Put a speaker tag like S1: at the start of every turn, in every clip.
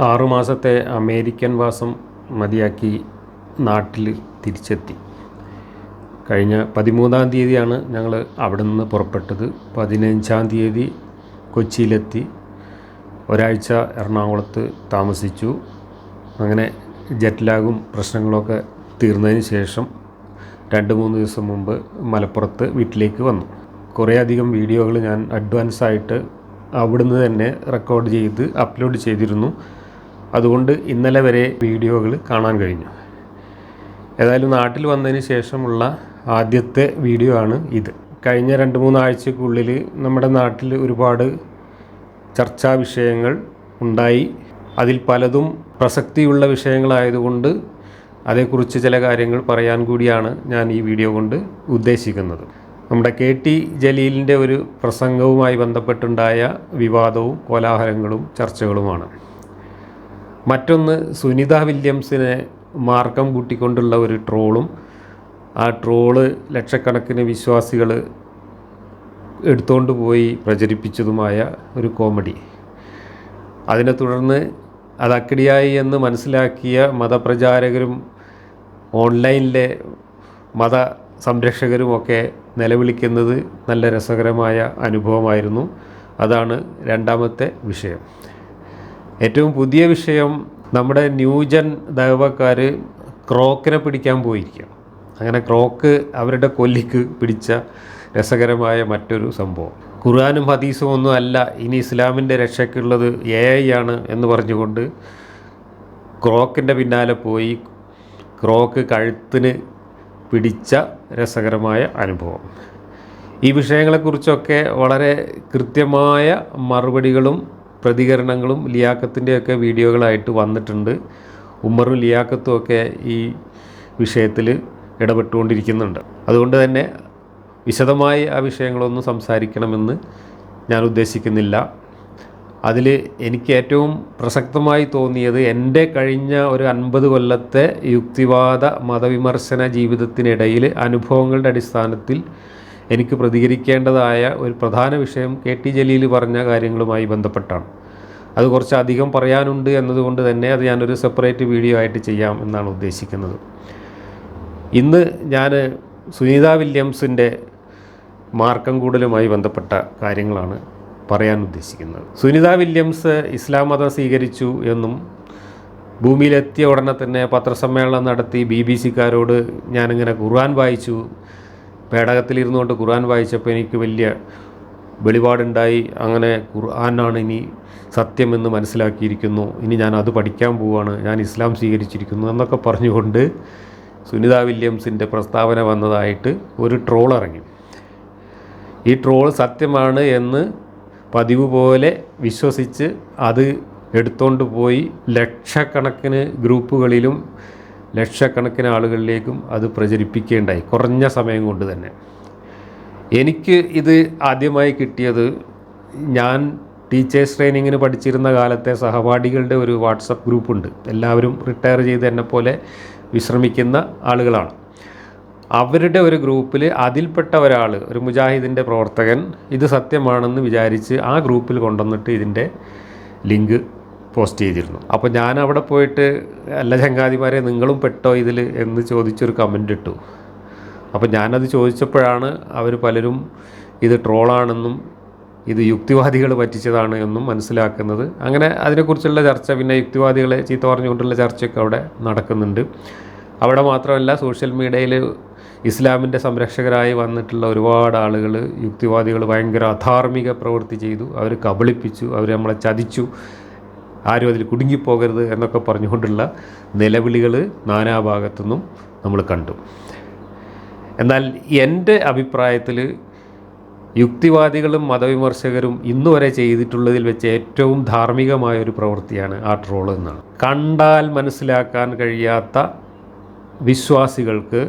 S1: ആറുമാസത്തെ American വാസം മതിയാക്കി നാട്ടിൽ തിരിച്ചെത്തി. കഴിഞ്ഞ പതിമൂന്നാം തീയതിയാണ് ഞങ്ങൾ അവിടെ നിന്ന് പുറപ്പെട്ടത്. പതിനഞ്ചാം തീയതി കൊച്ചിയിലെത്തി. ഒരാഴ്ച എറണാകുളത്ത് താമസിച്ചു. അങ്ങനെ ജെറ്റ്ലാഗും പ്രശ്നങ്ങളൊക്കെ തീർന്നതിന് ശേഷം രണ്ട് മൂന്ന് ദിവസം മുമ്പ് മലപ്പുറത്ത് വീട്ടിലേക്ക് വന്നു. കുറേ അധികം വീഡിയോകൾ ഞാൻ അഡ്വാൻസ് ആയിട്ട് അവിടുന്ന് തന്നെ റെക്കോർഡ് ചെയ്ത് അപ്ലോഡ് ചെയ്തിരുന്നു. അതുകൊണ്ട് ഇന്നലെ വരെ വീഡിയോകൾ കാണാൻ കഴിഞ്ഞു. ഏതായാലും നാട്ടിൽ വന്നതിന് ശേഷമുള്ള ആദ്യത്തെ വീഡിയോ ആണ് ഇത്. കഴിഞ്ഞ രണ്ട് മൂന്നാഴ്ചക്കുള്ളിൽ നമ്മുടെ നാട്ടിൽ ഒരുപാട് ചർച്ചാ വിഷയങ്ങൾ ഉണ്ടായി. അതിൽ പലതും പ്രസക്തിയുള്ള വിഷയങ്ങളായതുകൊണ്ട് അതേക്കുറിച്ച് ചില കാര്യങ്ങൾ പറയാൻ കൂടിയാണ് ഞാൻ ഈ വീഡിയോ കൊണ്ട് ഉദ്ദേശിക്കുന്നത്. നമ്മുടെ കെ ടി ജലീലിന്റെ ഒരു പ്രസംഗവുമായി ബന്ധപ്പെട്ടുണ്ടായ വിവാദവും കോലാഹലങ്ങളും ചർച്ചകളുമാണ്. മറ്റൊന്ന് സുനിത വില്യംസിനെ മാർഗം കൂട്ടിക്കൊണ്ടുള്ള ഒരു ട്രോളും ആ ട്രോൾ ലക്ഷക്കണക്കിന് വിശ്വാസികൾ എടുത്തുകൊണ്ട് പോയി പ്രചരിപ്പിച്ചതുമായ ഒരു കോമഡി. അതിനെ തുടർന്ന് അത് എന്ന് മനസ്സിലാക്കിയ മതപ്രചാരകരും ഓൺലൈനിലെ മത സംരക്ഷകരുമൊക്കെ നിലവിളിക്കുന്നത് നല്ല രസകരമായ അനുഭവമായിരുന്നു. അതാണ് രണ്ടാമത്തെ വിഷയം. ഏറ്റവും പുതിയ വിഷയം നമ്മുടെ ന്യൂജൻ ദൈവക്കാർ ക്രോക്കിനെ പിടിക്കാൻ പോയിരിക്കുകയാണ്. അങ്ങനെ ക്രോക്ക് അവരുടെ കൊല്ലിക്ക് പിടിച്ച രസകരമായ മറ്റൊരു സംഭവം. ഖുർആാനും ഹദീസും ഒന്നും അല്ല ഇനി ഇസ്ലാമിന്റെ രക്ഷയ്ക്കുള്ളത് എ ഐ ആണ് എന്ന് പറഞ്ഞുകൊണ്ട് ക്രോക്കിന്റെ പിന്നാലെ പോയി ക്രോക്ക് കഴുത്തിന് പിടിച്ച രസകരമായ അനുഭവം. ഈ വിഷയങ്ങളെക്കുറിച്ചൊക്കെ വളരെ കൃത്യമായ മറുപടികളും പ്രതികരണങ്ങളും ലിയാക്കത്തിന്റെയൊക്കെ വീഡിയോകളായിട്ട് വന്നിട്ടുണ്ട്. ഉമ്മറും ലിയാക്കത്തും ഒക്കെ ഈ വിഷയത്തിൽ ഇടപെട്ടുകൊണ്ടിരിക്കുന്നുണ്ട്. അതുകൊണ്ട് തന്നെ വിശദമായി ആ വിഷയങ്ങളൊന്നും സംസാരിക്കണമെന്ന് ഞാൻ ഉദ്ദേശിക്കുന്നില്ല. അതിൽ എനിക്ക് ഏറ്റവും പ്രസക്തമായി തോന്നിയത് എന്റെ കഴിഞ്ഞ ഒരു അൻപത് കൊല്ലത്തെ യുക്തിവാദ മതവിമർശന ജീവിതത്തിനിടയിൽ അനുഭവങ്ങളുടെ അടിസ്ഥാനത്തിൽ എനിക്ക് പ്രതികരിക്കേണ്ടതായ ഒരു പ്രധാന വിഷയം കെ ടി ജലീൽ പറഞ്ഞ കാര്യങ്ങളുമായി ബന്ധപ്പെട്ടാണ്. അത് കുറച്ചധികം പറയാനുണ്ട് എന്നതുകൊണ്ട് തന്നെ അത് ഞാനൊരു സെപ്പറേറ്റ് വീഡിയോ ആയിട്ട് ചെയ്യാം എന്നാണ് ഉദ്ദേശിക്കുന്നത്. ഇന്ന് ഞാൻ സുനീത വില്യംസിന്റെ മാർക്കം കൂടലുമായി ബന്ധപ്പെട്ട കാര്യങ്ങളാണ് പറയാൻ ഉദ്ദേശിക്കുന്നത്. സുനിത വില്യംസ് ഇസ്ലാം മതം സ്വീകരിച്ചു എന്നും ഭൂമിയിലെത്തിയ ഉടനെ തന്നെ പത്രസമ്മേളനം നടത്തി ബി ബി സിക്കാരോട് ഞാനിങ്ങനെ ഖുർആൻ വായിച്ചു പേടകത്തിലിരുന്നുകൊണ്ട് ഖുർആൻ വായിച്ചപ്പോൾ എനിക്ക് വലിയ വെളിപാടുണ്ടായി. അങ്ങനെ ഖുർആനാണ് ഇനി സത്യമെന്ന് മനസ്സിലാക്കിയിരിക്കുന്നു. ഇനി ഞാൻ അത് പഠിക്കാൻ പോവുകയാണ് ഞാൻ ഇസ്ലാം സ്വീകരിച്ചിരിക്കുന്നു എന്നൊക്കെ പറഞ്ഞുകൊണ്ട് സുനിത വില്യംസിന്റെ പ്രസ്താവന വന്നതായിട്ട് ഒരു ട്രോൾ ഇറങ്ങി. ഈ ട്രോൾ സത്യമാണ് എന്ന് പതിവ് പോലെ വിശ്വസിച്ച് അത് എടുത്തുകൊണ്ട് പോയി. ലക്ഷക്കണക്കിന് ഗ്രൂപ്പുകളിലും ലക്ഷക്കണക്കിന് ആളുകളിലേക്കും അത് പ്രചരിപ്പിക്കേണ്ടായി. കുറഞ്ഞ സമയം കൊണ്ട് തന്നെ. എനിക്ക് ഇത് ആദ്യമായി കിട്ടിയത് ഞാൻ ടീച്ചേഴ്സ് ട്രെയിനിങ്ങിന് പഠിച്ചിരുന്ന കാലത്തെ സഹപാഠികളുടെ ഒരു വാട്സപ്പ് ഗ്രൂപ്പുണ്ട്. എല്ലാവരും റിട്ടയർ ചെയ്ത് എന്നെ പോലെ വിശ്രമിക്കുന്ന ആളുകളാണ്. അവരുടെ ഒരു ഗ്രൂപ്പിൽ അതിൽപ്പെട്ട ഒരാൾ ഒരു മുജാഹിദിന്റെ പ്രവർത്തകൻ ഇത് സത്യമാണെന്ന് വിചാരിച്ച് ആ ഗ്രൂപ്പിൽ കൊണ്ടുവന്നിട്ട് ഇതിന്റെ ലിങ്ക് പോസ്റ്റ് ചെയ്തിരുന്നു. അപ്പോൾ ഞാൻ അവിടെ പോയിട്ട് അല്ല ചങ്ങാതിമാരെ നിങ്ങളും പെട്ടോ ഇതിൽ എന്ന് ചോദിച്ചൊരു കമന്റ് ഇട്ടു. അപ്പോൾ ഞാനത് ചോദിച്ചപ്പോഴാണ് അവർ പലരും ഇത് ട്രോളാണെന്നും ഇത് യുക്തിവാദികൾ പറ്റിച്ചതാണ് എന്നും മനസ്സിലാക്കുന്നത്. അങ്ങനെ അതിനെക്കുറിച്ചുള്ള ചർച്ച പിന്നെ യുക്തിവാദികളെ ചീത്ത പറഞ്ഞുകൊണ്ടുള്ള ചർച്ചയൊക്കെ അവിടെ നടക്കുന്നുണ്ട്. അവിടെ മാത്രമല്ല സോഷ്യൽ മീഡിയയിൽ ഇസ്ലാമിന്റെ സംരക്ഷകരായി വന്നിട്ടുള്ള ഒരുപാട് ആളുകൾ യുക്തിവാദികൾ ഭയങ്കര അധാർമിക പ്രവൃത്തി ചെയ്തു. അവർ കബളിപ്പിച്ചു അവർ നമ്മളെ ചതിച്ചു. ആരും അതിൽ കുടുങ്ങിപ്പോകരുത് എന്നൊക്കെ പറഞ്ഞുകൊണ്ടുള്ള നിലവിളികൾ നാനാഭാഗത്തുനിന്നും നമ്മൾ കണ്ടു. എന്നാൽ എന്റെ അഭിപ്രായത്തിൽ യുക്തിവാദികളും മതവിമർശകരും ഇന്നു വരെ ചെയ്തിട്ടുള്ളതിൽ വെച്ച് ഏറ്റവും ധാർമ്മികമായ ഒരു പ്രവൃത്തിയാണ് ആ ട്രോൾ എന്നാണ്. കണ്ടാൽ മനസ്സിലാക്കാൻ കഴിയാത്ത വിശ്വാസികൾക്ക്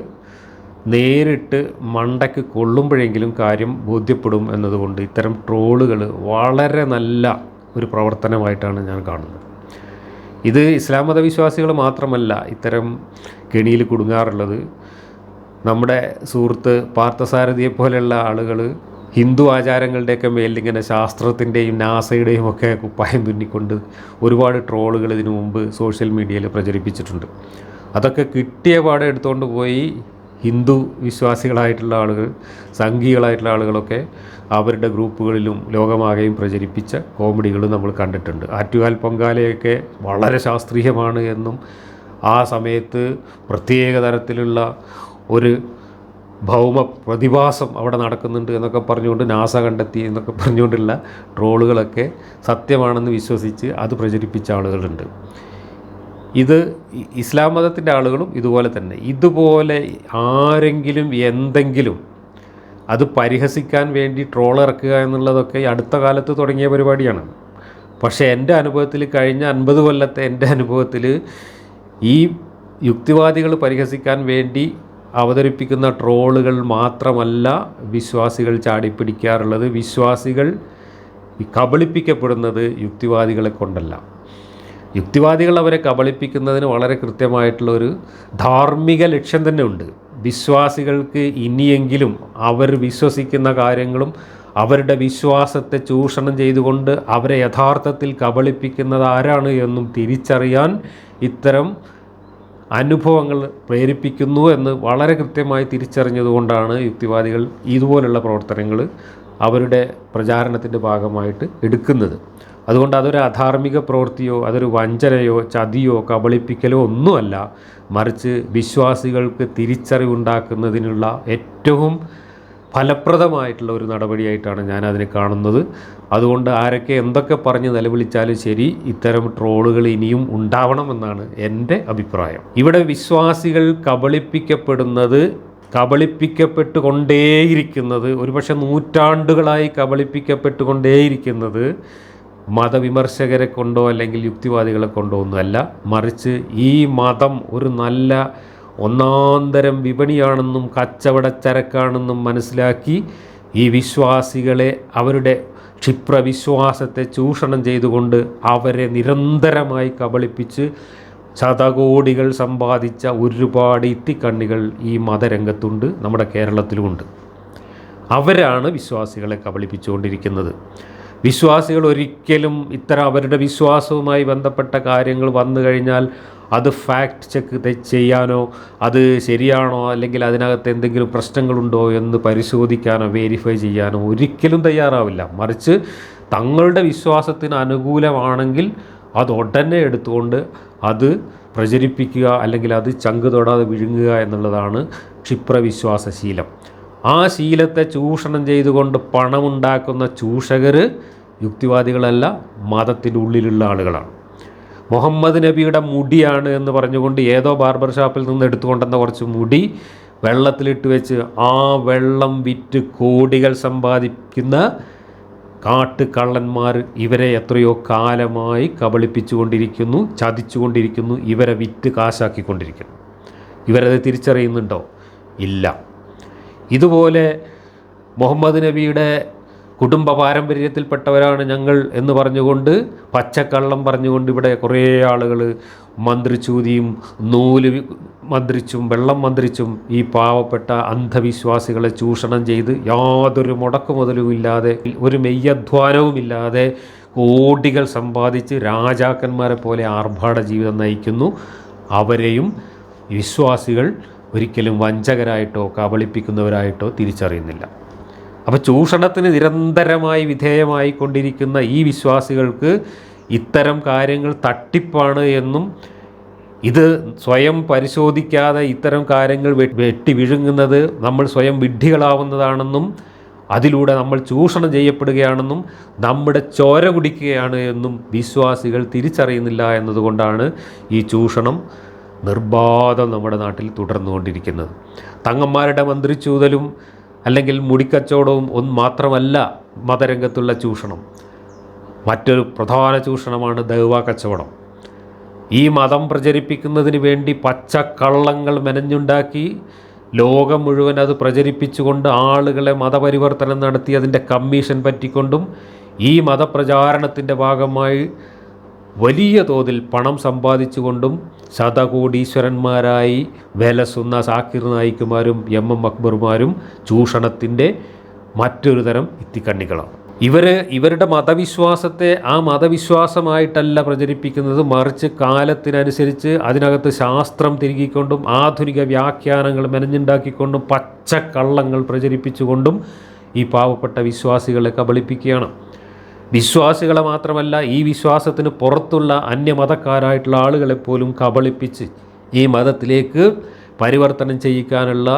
S1: നേരിട്ട് മണ്ടയ്ക്ക് കൊള്ളുമ്പോഴെങ്കിലും കാര്യം ബോധ്യപ്പെടും എന്നതുകൊണ്ട് ഇത്തരം ട്രോളുകൾ വളരെ നല്ല ഒരു പ്രവർത്തനമായിട്ടാണ് ഞാൻ കാണുന്നത്. ഇത് ഇസ്ലാം മതവിശ്വാസികൾ മാത്രമല്ല ഇത്തരം കെണിയിൽ കുടുങ്ങാറുള്ളത് നമ്മുടെ സുഹൃത്ത് പാർത്ഥസാരഥിയെ പോലെയുള്ള ആളുകൾ ഹിന്ദു ആചാരങ്ങളുടെയൊക്കെ മേലിൽ ഇങ്ങനെ ശാസ്ത്രത്തിന്റെയും നാസയുടെയും ഒക്കെ കുപ്പായം തുന്നിക്കൊണ്ട് ഒരുപാട് ട്രോളുകൾ ഇതിനു മുമ്പ് സോഷ്യൽ മീഡിയയിൽ പ്രചരിപ്പിച്ചിട്ടുണ്ട്. അതൊക്കെ കിട്ടിയ പാടെ എടുത്തുകൊണ്ട് പോയി ഹിന്ദു വിശ്വാസികളായിട്ടുള്ള ആളുകൾ സംഘികളായിട്ടുള്ള ആളുകളൊക്കെ അവരുടെ ഗ്രൂപ്പുകളിലും ലോകമാകെയും പ്രചരിപ്പിച്ച കോമഡികൾ നമ്മൾ കണ്ടിട്ടുണ്ട്. ആറ്റുകാൽ പൊങ്കാലയൊക്കെ വളരെ ശാസ്ത്രീയമാണ് എന്നും ആ സമയത്ത് പ്രത്യേക തരത്തിലുള്ള ഒരു ഭൗമ പ്രതിഭാസം അവിടെ നടക്കുന്നുണ്ട് എന്നൊക്കെ പറഞ്ഞുകൊണ്ട് നാസ കണ്ടെത്തി എന്നൊക്കെ പറഞ്ഞുകൊണ്ടുള്ള ട്രോളുകളൊക്കെ സത്യമാണെന്ന് വിശ്വസിച്ച് അത് പ്രചരിപ്പിച്ച ആളുകളുണ്ട്. ഇത് ഇസ്ലാം മതത്തിന്റെ ആളുകളും ഇതുപോലെ തന്നെ. ഇതുപോലെ ആരെങ്കിലും എന്തെങ്കിലും അത് പരിഹസിക്കാൻ വേണ്ടി ട്രോൾ ഇറക്കുക എന്നുള്ളതൊക്കെ അടുത്ത കാലത്ത് തുടങ്ങിയ പരിപാടിയാണ്. പക്ഷേ എന്റെ അനുഭവത്തിൽ കഴിഞ്ഞ അൻപത് കൊല്ലത്തെ എന്റെ അനുഭവത്തിൽ ഈ യുക്തിവാദികൾ പരിഹസിക്കാൻ വേണ്ടി അവതരിപ്പിക്കുന്ന ട്രോളുകൾ മാത്രമല്ല വിശ്വാസികൾ ചാടിപ്പിടിക്കാറുള്ളത്. വിശ്വാസികൾ കബളിപ്പിക്കപ്പെടുന്നത് യുക്തിവാദികളെ കൊണ്ടല്ല. യുക്തിവാദികൾ അവരെ കബളിപ്പിക്കുന്നതിന് വളരെ കൃത്യമായിട്ടുള്ള ഒരു ധാർമ്മിക ലക്ഷ്യം തന്നെ ഉണ്ട് വിശ്വാസികൾക്ക് ഇനിയെങ്കിലും അവർ വിശ്വസിക്കുന്ന കാര്യങ്ങളും അവരുടെ വിശ്വാസത്തെ ചൂഷണം ചെയ്തുകൊണ്ട് അവരെ യഥാർത്ഥത്തിൽ കബളിപ്പിക്കുന്നത് ആരാണ് എന്നും തിരിച്ചറിയാൻ ഇത്തരം അനുഭവങ്ങൾ പ്രേരിപ്പിക്കുന്നു എന്ന് വളരെ കൃത്യമായി തിരിച്ചറിഞ്ഞതുകൊണ്ടാണ് യുക്തിവാദികൾ ഇതുപോലുള്ള പ്രവർത്തനങ്ങൾ അവരുടെ പ്രചാരണത്തിന്റെ ഭാഗമായിട്ട് എടുക്കുന്നത്. അതുകൊണ്ട് അതൊരു അധാർമിക പ്രവൃത്തിയോ അതൊരു വഞ്ചനയോ ചതിയോ കബളിപ്പിക്കലോ ഒന്നുമല്ല. മറിച്ച് വിശ്വാസികൾക്ക് തിരിച്ചറിവുണ്ടാക്കുന്നതിനുള്ള ഏറ്റവും ഫലപ്രദമായിട്ടുള്ള ഒരു നടപടിയായിട്ടാണ് ഞാൻ അതിനെ കാണുന്നത്. അതുകൊണ്ട് ആരൊക്കെ എന്തൊക്കെ പറഞ്ഞ് നിലവിളിച്ചാലും ശരി ഇത്തരം ട്രോളുകൾ ഇനിയും ഉണ്ടാവണമെന്നാണ് എന്റെ അഭിപ്രായം. ഇവിടെ വിശ്വാസികൾ കബളിപ്പിക്കപ്പെടുന്നത് കബളിപ്പിക്കപ്പെട്ടുകൊണ്ടേയിരിക്കുന്നത് ഒരുപക്ഷെ നൂറ്റാണ്ടുകളായി കബളിപ്പിക്കപ്പെട്ടുകൊണ്ടേയിരിക്കുന്നത് മതവിമർശകരെ കൊണ്ടോ അല്ലെങ്കിൽ യുക്തിവാദികളെ കൊണ്ടോ ഒന്നുമല്ല. മറിച്ച് ഈ മതം ഒരു നല്ല ഒന്നാന്തരം വിപണിയാണെന്നും കച്ചവട ചരക്കാണെന്നും മനസ്സിലാക്കി ഈ വിശ്വാസികളെ അവരുടെ ക്ഷിപ്രവിശ്വാസത്തെ ചൂഷണം ചെയ്തുകൊണ്ട് അവരെ നിരന്തരമായി കബളിപ്പിച്ച് ശതകോടികൾ സമ്പാദിച്ച ഒരുപാട് ഇത്തിക്കണ്ണികൾ ഈ മതരംഗത്തുണ്ട് നമ്മുടെ കേരളത്തിലുമുണ്ട്. അവരാണ് വിശ്വാസികളെ കബളിപ്പിച്ചുകൊണ്ടിരിക്കുന്നത്. വിശ്വാസികൾ ഒരിക്കലും ഇത്തരം അവരുടെ വിശ്വാസവുമായി ബന്ധപ്പെട്ട കാര്യങ്ങൾ വന്നു കഴിഞ്ഞാൽ അത് ഫാക്ട് ചെക്ക് ചെയ്യാനോ അത് ശരിയാണോ അല്ലെങ്കിൽ അതിനകത്ത് എന്തെങ്കിലും പ്രശ്നങ്ങളുണ്ടോ എന്ന് പരിശോധിക്കാനോ വെരിഫൈ ചെയ്യാനോ ഒരിക്കലും തയ്യാറാവില്ല. മറിച്ച് തങ്ങളുടെ വിശ്വാസത്തിന് അനുകൂലമാണെങ്കിൽ അത് ഉടനെ എടുത്തുകൊണ്ട് അത് പ്രചരിപ്പിക്കുക അല്ലെങ്കിൽ അത് ചങ്ക് തൊടാതെ വിഴുങ്ങുക എന്നുള്ളതാണ് ക്ഷിപ്രവിശ്വാസ ശീലം ആ ശീലത്തെ ചൂഷണം ചെയ്തുകൊണ്ട് പണമുണ്ടാക്കുന്ന ചൂഷകർ യുക്തിവാദികളല്ല മതത്തിന്റെ ഉള്ളിലുള്ള ആളുകളാണ്. മുഹമ്മദ് നബിയുടെ മുടിയാണ് എന്ന് പറഞ്ഞുകൊണ്ട് ഏതോ ബാർബർ ഷാപ്പിൽ നിന്ന് എടുത്തുകൊണ്ടെന്ന കുറച്ച് മുടി വെള്ളത്തിലിട്ട് വെച്ച് ആ വെള്ളം വിറ്റ് കോടികൾ സമ്പാദിക്കുന്ന കാട്ടുകള്ളന്മാർ ഇവരെ എത്രയോ കാലമായി കബളിപ്പിച്ചുകൊണ്ടിരിക്കുന്നു ചതിച്ചുകൊണ്ടിരിക്കുന്നു ഇവരെ വിറ്റ് കാശാക്കിക്കൊണ്ടിരിക്കുന്നു. ഇവരത് തിരിച്ചറിയുന്നുണ്ടോ? ഇല്ല. ഇതുപോലെ മുഹമ്മദ് നബിയുടെ കുടുംബ പാരമ്പര്യത്തിൽപ്പെട്ടവരാണ് ഞങ്ങൾ എന്ന് പറഞ്ഞുകൊണ്ട് പച്ചക്കള്ളം പറഞ്ഞുകൊണ്ട് ഇവിടെ കുറേ ആളുകൾ മന്ത്രിച്ചൂതിയും നൂൽ മന്ത്രിച്ചും വെള്ളം മന്ത്രിച്ചും ഈ പാവപ്പെട്ട അന്ധവിശ്വാസികളെ ചൂഷണം ചെയ്ത് യാതൊരു മുടക്കുമുതലും ഇല്ലാതെ ഒരു മെയ്യധ്വാനവുമില്ലാതെ കോടികൾ സമ്പാദിച്ച് രാജാക്കന്മാരെ പോലെ ആർഭാട ജീവിതം നയിക്കുന്നു. അവരെയും വിശ്വാസികൾ ഒരിക്കലും വഞ്ചകരായിട്ടോ കബളിപ്പിക്കുന്നവരായിട്ടോ തിരിച്ചറിയുന്നില്ല. അപ്പോൾ ചൂഷണത്തിന് നിരന്തരമായി വിധേയമായി കൊണ്ടിരിക്കുന്ന ഈ വിശ്വാസികൾക്ക് ഇത്തരം കാര്യങ്ങൾ തട്ടിപ്പാണ് എന്നും ഇത് സ്വയം പരിശോധിക്കാതെ ഇത്തരം കാര്യങ്ങൾ വെട്ടി വിഴുങ്ങുന്നത് നമ്മൾ സ്വയം വിഡ്ഢികളാവുന്നതാണെന്നും അതിലൂടെ നമ്മൾ ചൂഷണം ചെയ്യപ്പെടുകയാണെന്നും നമ്മുടെ ചോര കുടിക്കുകയാണ് എന്നും വിശ്വാസികൾ തിരിച്ചറിയുന്നില്ല എന്നതുകൊണ്ടാണ് ഈ ചൂഷണം നിർബാധം നമ്മുടെ നാട്ടിൽ തുടർന്നുകൊണ്ടിരിക്കുന്നത്. തങ്ങന്മാരുടെ മന്ത്രിച്ചൂതലും അല്ലെങ്കിൽ മുടിക്കച്ചവടവും ഒന്ന് മാത്രമല്ല മതരംഗത്തുള്ള ചൂഷണം. മറ്റൊരു പ്രധാന ചൂഷണമാണ് ദൈവ കച്ചവടം. ഈ മതം പ്രചരിപ്പിക്കുന്നതിന് വേണ്ടി പച്ചക്കള്ളങ്ങൾ മെനഞ്ഞുണ്ടാക്കി ലോകം മുഴുവൻ അത് പ്രചരിപ്പിച്ചുകൊണ്ട് ആളുകളെ മതപരിവർത്തനം നടത്തി അതിന്റെ കമ്മീഷൻ പറ്റിക്കൊണ്ടും ഈ മതപ്രചാരണത്തിന്റെ ഭാഗമായി വലിയ തോതിൽ പണം സമ്പാദിച്ചുകൊണ്ടും ശതകോടീശ്വരന്മാരായി വേലസുന്ന സാക്കിർ നായിക്കുമാരും എം എം അക്ബർമാരും ചൂഷണത്തിന്റെ മറ്റൊരു തരം ഇത്തിക്കണ്ണികളാണ് ഇവർ ഇവരുടെ മതവിശ്വാസത്തെ ആ മതവിശ്വാസമായിട്ടല്ല പ്രചരിപ്പിക്കുന്നത്. മറിച്ച് കാലത്തിനനുസരിച്ച് അതിനകത്ത് ശാസ്ത്രം തിരുകിക്കൊണ്ടും ആധുനിക വ്യാഖ്യാനങ്ങൾ മെനഞ്ഞുണ്ടാക്കിക്കൊണ്ടും പച്ചക്കള്ളങ്ങൾ പ്രചരിപ്പിച്ചുകൊണ്ടും ഈ പാവപ്പെട്ട വിശ്വാസികളെ കബളിപ്പിക്കുകയാണ്. വിശ്വാസികളെ മാത്രമല്ല ഈ വിശ്വാസത്തിന് പുറത്തുള്ള അന്യമതക്കാരായിട്ടുള്ള ആളുകളെപ്പോലും കബളിപ്പിച്ച് ഈ മതത്തിലേക്ക് പരിവർത്തനം ചെയ്യിക്കാനുള്ള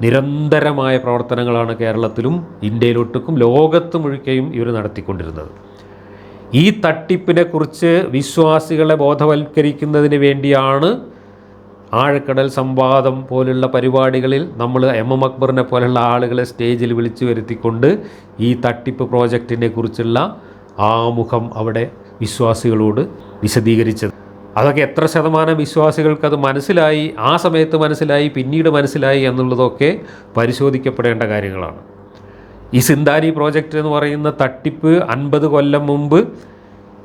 S1: നിരന്തരമായ പ്രവർത്തനങ്ങളാണ് കേരളത്തിലും ഇന്ത്യയിലൊട്ടുക്കും ലോകത്ത് മുഴുക്കയും ഇവർ നടത്തിക്കൊണ്ടിരുന്നത്. ഈ തട്ടിപ്പിനെക്കുറിച്ച് വിശ്വാസികളെ ബോധവൽക്കരിക്കുന്നതിന് വേണ്ടിയാണ് ആഴക്കടൽ സംവാദം പോലുള്ള പരിപാടികളിൽ നമ്മൾ എം എം അക്ബറിനെ പോലുള്ള ആളുകളെ സ്റ്റേജിൽ വിളിച്ചു വരുത്തിക്കൊണ്ട് ഈ തട്ടിപ്പ് പ്രോജക്റ്റിനെ കുറിച്ചുള്ള ആമുഖം അവിടെ വിശ്വാസികളോട് വിശദീകരിച്ചത്. അതൊക്കെ എത്ര ശതമാനം വിശ്വാസികൾക്ക് അത് മനസ്സിലായി ആ സമയത്ത് മനസ്സിലായി പിന്നീട് മനസ്സിലായി എന്നുള്ളതൊക്കെ പരിശോധിക്കപ്പെടേണ്ട കാര്യങ്ങളാണ്. ഈ സിന്താനി പ്രോജക്റ്റ് എന്ന് പറയുന്ന തട്ടിപ്പ് അൻപത് കൊല്ലം മുമ്പ്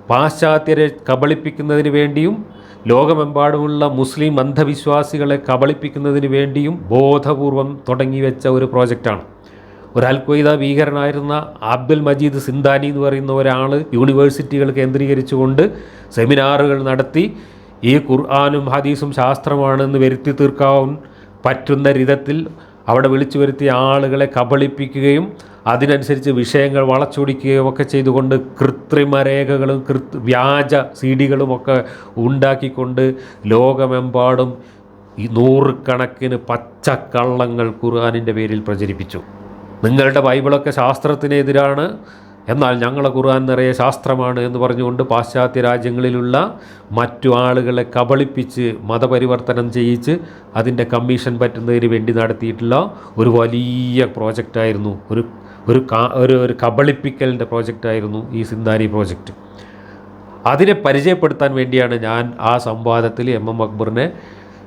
S1: പാശ്ചാത്യരെ കബളിപ്പിക്കുന്നതിന് വേണ്ടിയും ലോകമെമ്പാടുമുള്ള മുസ്ലിം അന്ധവിശ്വാസികളെ കബളിപ്പിക്കുന്നതിന് വേണ്ടിയും ബോധപൂർവം തുടങ്ങിവെച്ച ഒരു പ്രോജക്റ്റാണ്. ഒരു അൽക്വയ്ദ ഭീകരനായിരുന്ന അബ്ദുൽ മജീദ് സിന്താനി എന്ന് പറയുന്ന ഒരാൾ യൂണിവേഴ്സിറ്റികൾ കേന്ദ്രീകരിച്ചുകൊണ്ട് സെമിനാറുകൾ നടത്തി ഈ ഖുർആാനും ഹദീസും ശാസ്ത്രമാണെന്ന് വരുത്തി തീർക്കാൻ പറ്റുന്ന വിധത്തിൽ അവിടെ വിളിച്ചു വരുത്തിയ ആളുകളെ കബളിപ്പിക്കുകയും അതിനനുസരിച്ച് വിഷയങ്ങൾ വളച്ചൊടിക്കുകയും ഒക്കെ ചെയ്തുകൊണ്ട് കൃത്രിമ രേഖകളും കൃത് വ്യാജ സി ഡികളും ഒക്കെ ഉണ്ടാക്കിക്കൊണ്ട് ലോകമെമ്പാടും ഈ നൂറുകണക്കിന് പച്ചക്കള്ളങ്ങൾ ഖുർആാനിന്റെ പേരിൽ പ്രചരിപ്പിച്ചു. നിങ്ങളുടെ ബൈബിളൊക്കെ ശാസ്ത്രത്തിനെതിരാണ്. എന്നാൽ ഞങ്ങളെ ഖുർആൻ നിറയെ ശാസ്ത്രമാണ് എന്ന് പറഞ്ഞുകൊണ്ട് പാശ്ചാത്യ രാജ്യങ്ങളിലുള്ള മറ്റു ആളുകളെ കബളിപ്പിച്ച് മതപരിവർത്തനം ചെയ്യിച്ച് അതിന്റെ കമ്മീഷൻ പറ്റുന്നതിന് വേണ്ടി നടത്തിയിട്ടുള്ള ഒരു വലിയ പ്രോജക്റ്റായിരുന്നു. ഒരു ഒരു ഒരു ഒരു കബളിപ്പിക്കലിന്റെ പ്രോജക്റ്റായിരുന്നു ഈ സിന്ധാനി പ്രോജക്റ്റ്. അതിനെ പരിചയപ്പെടുത്താൻ വേണ്ടിയാണ് ഞാൻ ആ സംവാദത്തിൽ എം എം അക്ബറിനെ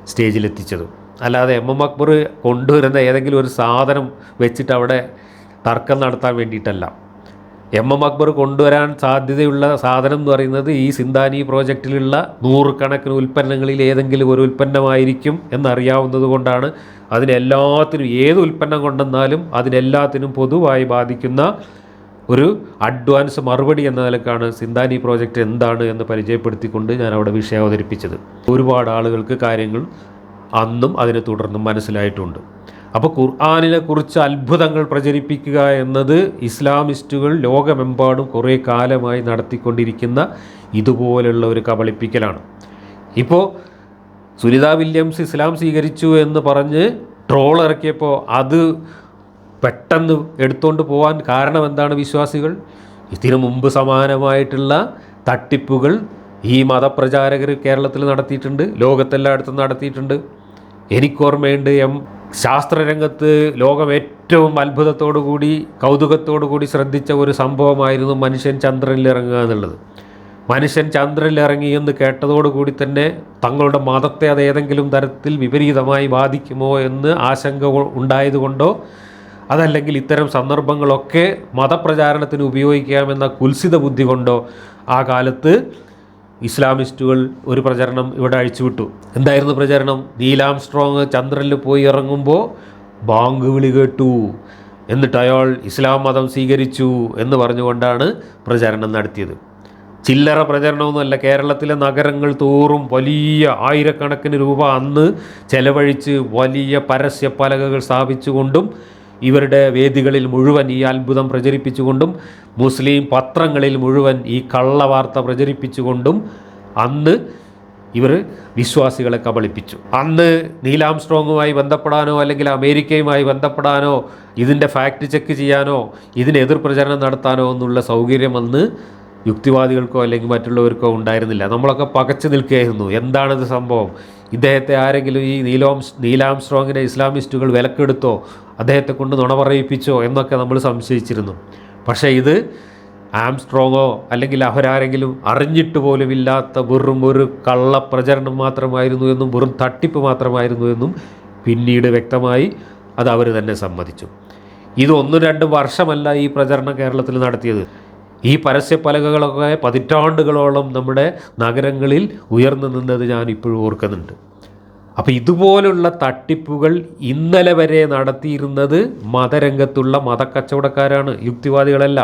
S1: സ്റ്റേജിലെത്തിച്ചത്. അല്ലാതെ എം എം അക്ബർ കൊണ്ടുവരുന്ന ഏതെങ്കിലും ഒരു സാധനം വെച്ചിട്ട് അവിടെ തർക്കം നടത്താൻ വേണ്ടിയിട്ടല്ല. എം എം അക്ബർ കൊണ്ടുവരാൻ സാധ്യതയുള്ള സാധനം എന്ന് പറയുന്നത് ഈ സിന്താനി പ്രോജക്റ്റിലുള്ള നൂറുകണക്കിന് ഉൽപ്പന്നങ്ങളിൽ ഏതെങ്കിലും ഒരു ഉൽപ്പന്നമായിരിക്കും എന്നറിയാവുന്നത് കൊണ്ടാണ് അതിനെല്ലാത്തിനും ഏത് ഉൽപ്പന്നം കൊണ്ടെന്നാലും അതിനെല്ലാത്തിനും പൊതുവായി ബാധിക്കുന്ന ഒരു അഡ്വാൻസ് മറുപടി എന്ന നിലക്കാണ് സിന്താനി പ്രോജക്റ്റ് എന്താണ് എന്ന് പരിചയപ്പെടുത്തിക്കൊണ്ട് ഞാൻ അവിടെ വിഷയം അവതരിപ്പിച്ചത്. ഒരുപാട് ആളുകൾക്ക് കാര്യങ്ങൾ അന്നും അതിനെ തുടർന്നും മനസ്സിലായിട്ടുണ്ട്. അപ്പോൾ ഖുർആാനിനെ കുറിച്ച് അത്ഭുതങ്ങൾ പ്രചരിപ്പിക്കുക എന്നത് ഇസ്ലാമിസ്റ്റുകൾ ലോകമെമ്പാടും കുറേ കാലമായി നടത്തിക്കൊണ്ടിരിക്കുന്ന ഇതുപോലുള്ള ഒരു കബളിപ്പിക്കലാണ്. ഇപ്പോൾ സുനിത വില്യംസ് ഇസ്ലാം സ്വീകരിച്ചു എന്ന് പറഞ്ഞ് ട്രോൾ ഇറക്കിയപ്പോൾ അത് പെട്ടെന്ന് എടുത്തുകൊണ്ട് പോകാൻ കാരണം എന്താണ് വിശ്വാസികൾ? ഇതിനു മുമ്പ് സമാനമായിട്ടുള്ള തട്ടിപ്പുകൾ ഈ മതപ്രചാരകർ കേരളത്തിൽ നടത്തിയിട്ടുണ്ട് ലോകത്തെല്ലായിടത്തും നടത്തിയിട്ടുണ്ട്. എനിക്കോർമ്മയുണ്ട് എം ശാസ്ത്രരംഗത്ത് ലോകം ഏറ്റവും അത്ഭുതത്തോടു കൂടി കൗതുകത്തോടു കൂടി ശ്രദ്ധിച്ച ഒരു സംഭവമായിരുന്നു മനുഷ്യൻ ചന്ദ്രനിൽ ഇറങ്ങുക എന്നുള്ളത്. മനുഷ്യൻ ചന്ദ്രനിൽ ഇറങ്ങി എന്ന് കേട്ടതോടുകൂടി തന്നെ തങ്ങളുടെ മതത്തെ അത് ഏതെങ്കിലും തരത്തിൽ വിപരീതമായി ബാധിക്കുമോ എന്ന് ആശങ്ക ഉണ്ടായതുകൊണ്ടോ അതല്ലെങ്കിൽ ഇത്തരം സന്ദർഭങ്ങളൊക്കെ മതപ്രചാരണത്തിന് ഉപയോഗിക്കാമെന്ന കുൽസിത ബുദ്ധി കൊണ്ടോ ആ കാലത്ത് ഇസ്ലാമിസ്റ്റുകൾ ഒരു പ്രചരണം ഇവിടെ അഴിച്ചുവിട്ടു. എന്തായിരുന്നു പ്രചരണം? നീലാം സ്ട്രോങ് ചന്ദ്രനിൽ പോയി ഇറങ്ങുമ്പോൾ ബാങ്ക് വിളി കേട്ടു. എന്നിട്ട് അയാൾ ഇസ്ലാം മതം സ്വീകരിച്ചു എന്ന് പറഞ്ഞുകൊണ്ടാണ് പ്രചരണം നടത്തിയത്. ചില്ലറ പ്രചരണമൊന്നുമല്ല കേരളത്തിലെ നഗരങ്ങൾ തോറും വലിയ ആയിരക്കണക്കിന് രൂപ അന്ന് ചെലവഴിച്ച് വലിയ പരസ്യ പലകകൾ സ്ഥാപിച്ചുകൊണ്ടും ഇവരുടെ വേദികളിൽ മുഴുവൻ ഈ അത്ഭുതം പ്രചരിപ്പിച്ചുകൊണ്ടും മുസ്ലിം പത്രങ്ങളിൽ മുഴുവൻ ഈ കള്ളവാർത്ത പ്രചരിപ്പിച്ചുകൊണ്ടും അന്ന് ഇവർ വിശ്വാസികളെ കബളിപ്പിച്ചു. അന്ന് നീലാം സ്ട്രോങ്ങുമായി ബന്ധപ്പെടാനോ അല്ലെങ്കിൽ അമേരിക്കയുമായി ബന്ധപ്പെടാനോ ഇതിന്റെ ഫാക്റ്റ് ചെക്ക് ചെയ്യാനോ ഇതിനെതിർ പ്രചരണം നടത്താനോ എന്നുള്ള സൗകര്യം അന്ന് യുക്തിവാദികൾക്കോ അല്ലെങ്കിൽ മറ്റുള്ളവർക്കോ ഉണ്ടായിരുന്നില്ല. നമ്മളൊക്കെ പകച്ചു നിൽക്കുകയായിരുന്നു. എന്താണിത് സംഭവം? ഇദ്ദേഹത്തെ ആരെങ്കിലും ഈ നീലോം നീലാം സ്ട്രോങ്ങിനെ ഇസ്ലാമിസ്റ്റുകൾ വിലക്കെടുത്തോ അദ്ദേഹത്തെ കൊണ്ട് നുണ പറയിപ്പിച്ചോ എന്നൊക്കെ നമ്മൾ സംശയിച്ചിരുന്നു. പക്ഷേ ഇത് ആംസ്ട്രോങ്ങോ അല്ലെങ്കിൽ അവരാരെങ്കിലും അറിഞ്ഞിട്ട് പോലുമില്ലാത്ത വെറും ഒരു കള്ളപ്രചരണം മാത്രമായിരുന്നു എന്നും വെറും തട്ടിപ്പ് മാത്രമായിരുന്നു എന്നും പിന്നീട് വ്യക്തമായി അത് അവർ തന്നെ സമ്മതിച്ചു. ഇത് ഒന്നും രണ്ടും വർഷമല്ല ഈ പ്രചരണം കേരളത്തിൽ നടത്തിയത്. ഈ പരസ്യപ്പലകകളൊക്കെ പതിറ്റാണ്ടുകളോളം നമ്മുടെ നഗരങ്ങളിൽ ഉയർന്നു നിന്നത് ഞാൻ ഇപ്പോഴും ഓർക്കുന്നുണ്ട്. അപ്പോൾ ഇതുപോലുള്ള തട്ടിപ്പുകൾ ഇന്നലെ വരെ നടത്തിയിരുന്നത് മതരംഗത്തുള്ള മതക്കച്ചവടക്കാരാണ് യുക്തിവാദികളല്ല.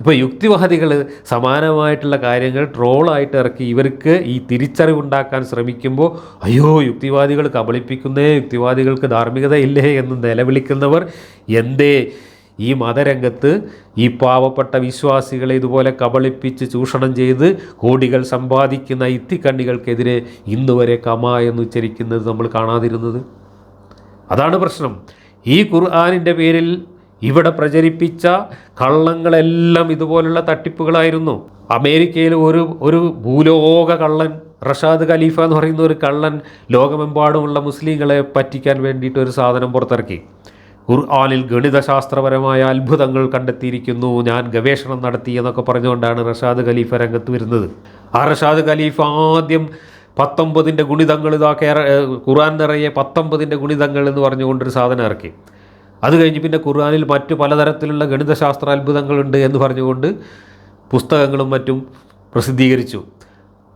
S1: ഇപ്പോൾ യുക്തിവാദികൾ സമാനമായിട്ടുള്ള കാര്യങ്ങൾ ട്രോളായിട്ട് ഇറക്കി ഇവർക്ക് ഈ തിരിച്ചറിവുണ്ടാക്കാൻ ശ്രമിക്കുമ്പോൾ അയ്യോ യുക്തിവാദികൾ കബളിപ്പിക്കുന്നേ യുക്തിവാദികൾക്ക് ധാർമ്മികതയില്ലേ എന്ന് നിലവിളിക്കുന്നവർ എന്തേ ഈ മതരംഗത്ത് ഈ പാവപ്പെട്ട വിശ്വാസികളെ ഇതുപോലെ കബളിപ്പിച്ച് ചൂഷണം ചെയ്ത് കോടികൾ സമ്പാദിക്കുന്ന ഇത്തിക്കണ്ണികൾക്കെതിരെ ഇന്നുവരെ കമ എന്ന് ഉച്ചരിക്കുന്നത് നമ്മൾ കാണാതിരുന്നത്? അതാണ് പ്രശ്നം. ഈ ഖുർആാനിന്റെ പേരിൽ ഇവിടെ പ്രചരിപ്പിച്ച കള്ളങ്ങളെല്ലാം ഇതുപോലുള്ള തട്ടിപ്പുകളായിരുന്നു. അമേരിക്കയിൽ ഒരു ഒരു ഭൂലോക കള്ളൻ റഷാദ് ഖലീഫ എന്ന് പറയുന്ന ഒരു കള്ളൻ ലോകമെമ്പാടുമുള്ള മുസ്ലിങ്ങളെ പറ്റിക്കാൻ വേണ്ടിയിട്ട് ഒരു സാധനം പുറത്തിറക്കി. ഖുർആാനിൽ ഗണിതശാസ്ത്രപരമായ അത്ഭുതങ്ങൾ കണ്ടെത്തിയിരിക്കുന്നു. ഞാൻ ഗവേഷണം നടത്തി എന്നൊക്കെ പറഞ്ഞുകൊണ്ടാണ് റഷാദ് ഖലീഫ രംഗത്ത് വരുന്നത്. ആ റഷാദ് ഖലീഫ ആദ്യം പത്തൊമ്പതിന്റെ ഗുണിതങ്ങൾ ഇതാ കേര ഖുർആൻ നിറയെ പത്തൊമ്പതിന്റെ ഗുണിതങ്ങൾ എന്ന് പറഞ്ഞുകൊണ്ടൊരു സാധനം ഇറക്കി. അത് കഴിഞ്ഞ് പിന്നെ ഖുർആാനിൽ മറ്റു പലതരത്തിലുള്ള ഗണിതശാസ്ത്ര അത്ഭുതങ്ങളുണ്ട് എന്ന് പറഞ്ഞുകൊണ്ട് പുസ്തകങ്ങളും മറ്റും പ്രസിദ്ധീകരിച്ചു.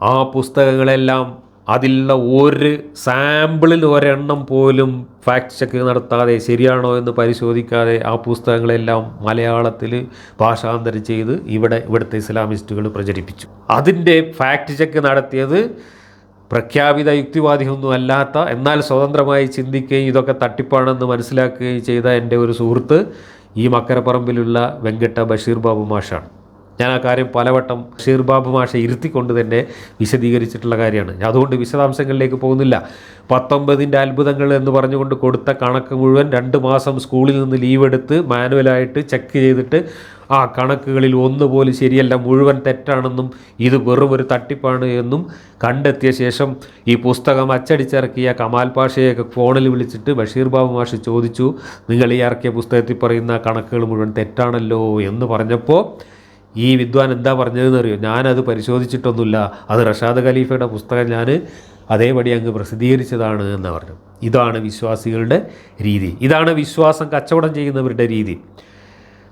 S1: ആ പുസ്തകങ്ങളെല്ലാം അതിലുള്ള ഒരു സാമ്പിളിൽ ഒരെണ്ണം പോലും ഫാക്ട് ചെക്ക് നടത്താതെ ശരിയാണോ എന്ന് പരിശോധിക്കാതെ ആ പുസ്തകങ്ങളെല്ലാം മലയാളത്തിൽ ഭാഷാന്തരം ചെയ്ത് ഇവിടെ ഇവിടുത്തെ ഇസ്ലാമിസ്റ്റുകൾ പ്രചരിപ്പിച്ചു. അതിന്റെ ഫാക്ട് ചെക്ക് നടത്തിയത് പ്രഖ്യാപിത യുക്തിവാദിയൊന്നും അല്ലാത്ത എന്നാൽ സ്വതന്ത്രമായി ചിന്തിക്കുകയും ഇതൊക്കെ തട്ടിപ്പാണെന്ന് മനസ്സിലാക്കുകയും ചെയ്ത എന്റെ ഒരു സുഹൃത്ത് ഈ മക്കരപ്പറമ്പിലുള്ള വെങ്കട്ട ബഷീർ ബാബു മാഷാണ്. ഞാൻ ആ കാര്യം പലവട്ടം ഷീർബാബു ബാബു മാഷ ഇരുത്തിക്കൊണ്ട് തന്നെ വിശദീകരിച്ചിട്ടുള്ള കാര്യമാണ്. അതുകൊണ്ട് വിശദാംശങ്ങളിലേക്ക് പോകുന്നില്ല. പത്തൊമ്പതിന്റെ അത്ഭുതങ്ങൾ എന്ന് പറഞ്ഞുകൊണ്ട് കൊടുത്ത കണക്ക് മുഴുവൻ രണ്ട് മാസം സ്കൂളിൽ നിന്ന് ലീവ് എടുത്ത് മാനുവലായിട്ട് ചെക്ക് ചെയ്തിട്ട് ആ കണക്കുകളിൽ ഒന്ന് പോലും ശരിയല്ല മുഴുവൻ തെറ്റാണെന്നും ഇത് വെറും ഒരു തട്ടിപ്പാണ് എന്നും കണ്ടെത്തിയ ശേഷം ഈ പുസ്തകം അച്ചടിച്ചിറക്കിയ കമാൽ പാഷയൊക്കെ ഫോണിൽ വിളിച്ചിട്ട് ബഷീർ ബാബു മാഷ് ചോദിച്ചു നിങ്ങൾ ഈ ഇറക്കിയ പുസ്തകത്തിൽ പറയുന്ന കണക്കുകൾ മുഴുവൻ തെറ്റാണല്ലോ? എന്ന് പറഞ്ഞപ്പോൾ ഈ വിദ്വാൻ എന്താ പറഞ്ഞതെന്ന് അറിയോ ഞാനത് പരിശോധിച്ചിട്ടൊന്നുമില്ല. അത് റഷാദ് ഖലീഫയുടെ പുസ്തകം ഞാൻ അതേപടി അങ്ങ് പ്രസിദ്ധീകരിച്ചതാണ് എന്ന് പറഞ്ഞു. ഇതാണ് വിശ്വാസികളുടെ രീതി. ഇതാണ് വിശ്വാസം കച്ചവടം ചെയ്യുന്നവരുടെ രീതി.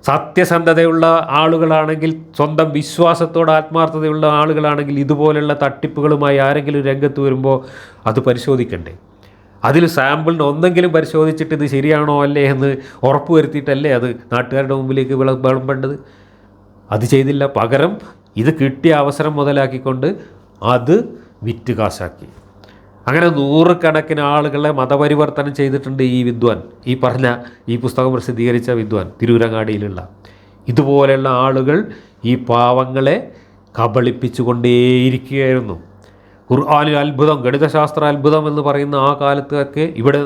S1: സത്യസന്ധതയുള്ള ആളുകളാണെങ്കിൽ സ്വന്തം വിശ്വാസത്തോട് ആത്മാർത്ഥതയുള്ള ആളുകളാണെങ്കിൽ ഇതുപോലുള്ള തട്ടിപ്പുകളുമായി ആരെങ്കിലും രംഗത്ത് വരുമ്പോൾ അത് പരിശോധിക്കണ്ടേ? അതിൽ സാമ്പിളിന് ഒന്നെങ്കിലും പരിശോധിച്ചിട്ട് ഇത് ശരിയാണോ അല്ലേ എന്ന് ഉറപ്പ് വരുത്തിയിട്ടല്ലേ അത് നാട്ടുകാരുടെ മുമ്പിലേക്ക് വിള വിളമ്പേണ്ടത്? അത് ചെയ്തില്ല. പകരം ഇത് കിട്ടിയ അവസരം മുതലാക്കിക്കൊണ്ട് അത് വിറ്റ് കാശാക്കി. അങ്ങനെ നൂറുകണക്കിന് ആളുകളെ മതപരിവർത്തനം ചെയ്തിട്ടുണ്ട് ഈ വിദ്വാൻ. ഈ പറഞ്ഞ ഈ പുസ്തകം പ്രസിദ്ധീകരിച്ച വിദ്വാൻ തിരൂരങ്ങാടിയിലുള്ള. ഇതുപോലെയുള്ള ആളുകൾ ഈ പാവങ്ങളെ കബളിപ്പിച്ചുകൊണ്ടേയിരിക്കുകയായിരുന്നു. ഖുർആാനിൽ അത്ഭുതം ഗണിതശാസ്ത്ര അത്ഭുതം എന്ന് പറയുന്ന ആ കാലത്തൊക്കെ ഇവിടെ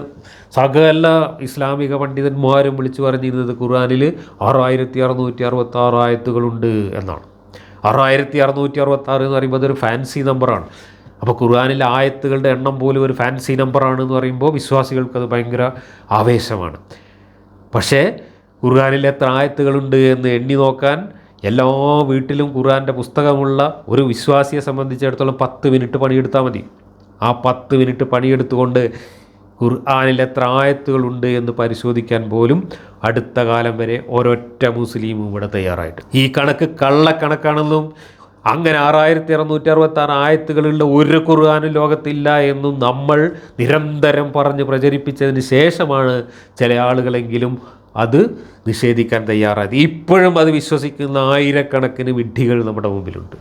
S1: സകല ഇസ്ലാമിക പണ്ഡിതന്മാരും വിളിച്ചു പറഞ്ഞിരുന്നത് ഖുർആാനിൽ ആറായിരത്തി അറുന്നൂറ്റി അറുപത്തി ആറ് ആയത്തുകളുണ്ട് എന്നാണ്. ആറായിരത്തി അറുന്നൂറ്റി അറുപത്തി ആറ് എന്ന് പറയുമ്പോൾ അതൊരു ഫാൻസി നമ്പറാണ് അപ്പോൾ ഖുർആാനിലെ ആയത്തുകളുടെ എണ്ണം പോലും ഒരു ഫാൻസി നമ്പറാണ് എന്ന് പറയുമ്പോൾ വിശ്വാസികൾക്ക് ഭയങ്കര ആവേശമാണ്. പക്ഷേ ഖുർആാനിൽ എത്ര ആയത്തുകളുണ്ട് എന്ന് എണ്ണി നോക്കാൻ എല്ലാ വീട്ടിലും ഖുർആന്റെ പുസ്തകമുള്ള ഒരു വിശ്വാസിയെ സംബന്ധിച്ചിടത്തോളം പത്ത് മിനിറ്റ് പണിയെടുത്താൽ മതി. ആ പത്ത് മിനിറ്റ് പണിയെടുത്തുകൊണ്ട് ഖുർആാനിൽ എത്ര ആയത്തുകളുണ്ട് എന്ന് പരിശോധിക്കാൻ പോലും അടുത്ത കാലം വരെ ഒരൊറ്റ മുസ്ലിമും ഇവിടെ തയ്യാറായിട്ട്. ഈ കണക്ക് കള്ളക്കണക്കാണെന്നും അങ്ങനെ ആറായിരത്തി അറുന്നൂറ്റി അറുപത്താറ് ആയത്തുകളുള്ള ഒരു ഖുർആാനും ലോകത്തില്ല എന്നും നമ്മൾ നിരന്തരം പറഞ്ഞ് പ്രചരിപ്പിച്ചതിന് ശേഷമാണ് ചില ആളുകളെങ്കിലും അത് നിഷേധിക്കാൻ തയ്യാറായത്. ഇപ്പോഴും അത് വിശ്വസിക്കുന്ന ആയിരക്കണക്കിന് വിഡ്ഢികൾ നമ്മുടെ മുമ്പിലുണ്ട്.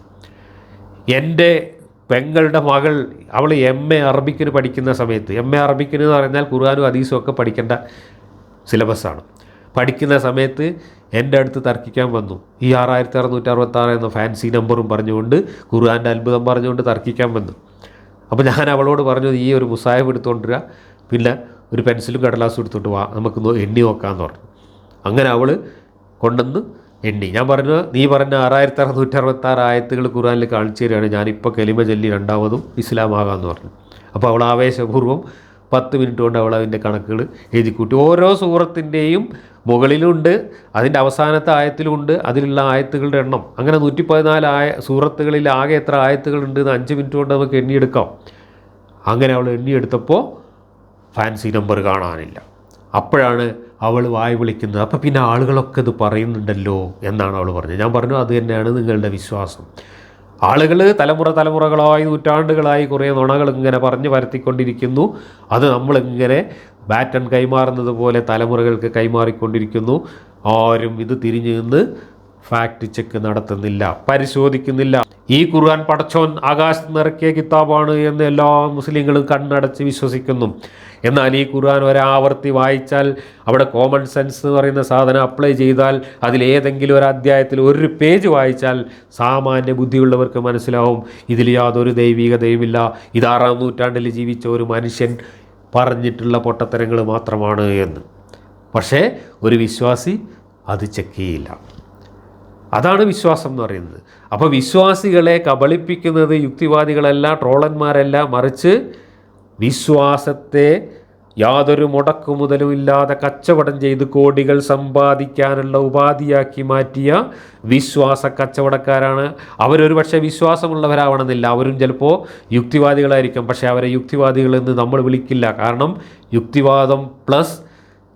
S1: എന്റെ പെങ്ങളുടെ മകൾ അവൾ എം എ അറബിക്കിന് പഠിക്കുന്ന സമയത്ത് എം എ അറബിക്കിന് എന്ന് പറഞ്ഞാൽ ഖുർആാനും ഹദീസും ഒക്കെ പഠിക്കേണ്ട സിലബസാണ് പഠിക്കുന്ന സമയത്ത് എന്റെ അടുത്ത് തർക്കിക്കാൻ വന്നു. ഈ ആറായിരത്തി അറുന്നൂറ്റി അറുപത്താറ് എന്ന ഫാൻസി നമ്പറും പറഞ്ഞുകൊണ്ട് ഖുർആാന്റെ അത്ഭുതം പറഞ്ഞുകൊണ്ട് തർക്കിക്കാൻ വന്നു. അപ്പോൾ ഞാൻ അവളോട് പറഞ്ഞു ഈ ഒരു മുസാഹിബ് എടുത്തുകൊണ്ടിരിക പിന്നെ ഒരു പെൻസിലും കടലാസും എടുത്തോണ്ട് വാ നമുക്ക് എണ്ണി നോക്കാമെന്ന് പറഞ്ഞു. അങ്ങനെ അവൾ കൊണ്ടുവന്ന് എണ്ണി. ഞാൻ പറഞ്ഞു നീ പറഞ്ഞ ആറായിരത്തി അറുന്നൂറ്റി അറുപത്താറ് ആയത്തുകൾ ഖുറാനിൽ കാണിച്ചു തരികയാണ് ഞാനിപ്പോൾ കെലിമ ചൊല്ലി രണ്ടാമതും ഇസ്ലാമാകാമെന്ന് പറഞ്ഞു. അപ്പോൾ അവൾ ആവേശപൂർവം പത്ത് മിനിറ്റ് കൊണ്ട് അവൾ അതിന്റെ കണക്കുകൾ എഴുതി കൂട്ടി. ഓരോ സൂറത്തിന്റെയും മുകളിലുണ്ട് അതിന്റെ അവസാനത്തെ ആയത്തിലുണ്ട് അതിലുള്ള ആയത്തുകളുടെ എണ്ണം. അങ്ങനെ നൂറ്റി പതിനാല് ആയ സൂറത്തുകളിൽ ആകെ എത്ര ആയത്തുകളുണ്ട് എന്ന് അഞ്ച് മിനിറ്റ് കൊണ്ട് നമുക്ക് എണ്ണിയെടുക്കാം. അങ്ങനെ അവൾ എണ്ണിയെടുത്തപ്പോൾ ഫാൻസി നമ്പർ കാണാനില്ല. അപ്പോഴാണ് അവൾ വായി വിളിക്കുന്നത്. അപ്പോൾ പിന്നെ ആളുകളൊക്കെ ഇത് പറയുന്നുണ്ടല്ലോ എന്നാണ് അവൾ പറഞ്ഞത്. ഞാൻ പറഞ്ഞു അത് തന്നെയാണ് നിങ്ങളുടെ വിശ്വാസം. ആളുകൾ തലമുറ തലമുറകളായി നൂറ്റാണ്ടുകളായി കുറേ നുണകൾ ഇങ്ങനെ പറഞ്ഞ് പരത്തിക്കൊണ്ടിരിക്കുന്നു. അത് നമ്മളിങ്ങനെ ബാറ്റൺ കൈമാറുന്നത് പോലെ തലമുറകൾക്ക് കൈമാറിക്കൊണ്ടിരിക്കുന്നു. ആരും ഇത് തിരിഞ്ഞു നിന്ന് ഫാക്ട് ചെക്ക് നടത്തുന്നില്ല പരിശോധിക്കുന്നില്ല. ഈ ഖുർആൻ പടച്ചോൻ ആകാശത്ത് നിറക്കിയ കിതാബാണ് എന്ന് എല്ലാ മുസ്ലിങ്ങളും കണ്ണടച്ച് വിശ്വസിക്കുന്നു. എന്നാൽ ഈ ഖുർആൻ ഒരാവർത്തി വായിച്ചാൽ അവിടെ കോമൺ സെൻസ് എന്ന് പറയുന്ന സാധനം അപ്ലൈ ചെയ്താൽ അതിലേതെങ്കിലും ഒരു അധ്യായത്തിൽ ഒരു പേജ് വായിച്ചാൽ സാമാന്യ ബുദ്ധിയുള്ളവർക്ക് മനസ്സിലാവും. ഇതിൽ യാതൊരു ദൈവികതയുമില്ല. ഇത് ആറാം നൂറ്റാണ്ടിൽ ജീവിച്ച ഒരു മനുഷ്യൻ പറഞ്ഞിട്ടുള്ള പൊട്ടത്തരങ്ങൾ മാത്രമാണ് എന്ന്. പക്ഷേ ഒരു വിശ്വാസി അത് ചെക്ക് ചെയ്യില്ല. അതാണ് വിശ്വാസം എന്ന് പറയുന്നത്. അപ്പോൾ വിശ്വാസികളെ കബളിപ്പിക്കുന്നത് യുക്തിവാദികളല്ല ട്രോളന്മാരല്ല മറിച്ച് വിശ്വാസത്തെ യാതൊരു മുടക്കുമുതലും ഇല്ലാതെ കച്ചവടം ചെയ്ത് കോടികൾ സമ്പാദിക്കാനുള്ള ഉപാധിയാക്കി മാറ്റിയ വിശ്വാസ കച്ചവടക്കാരാണ്. അവരൊരു പക്ഷേ വിശ്വാസമുള്ളവരാവണമെന്നില്ല. അവരും ചിലപ്പോൾ യുക്തിവാദികളായിരിക്കും. പക്ഷേ അവരെ യുക്തിവാദികൾ എന്ന് നമ്മൾ വിളിക്കില്ല. കാരണം യുക്തിവാദം പ്ലസ്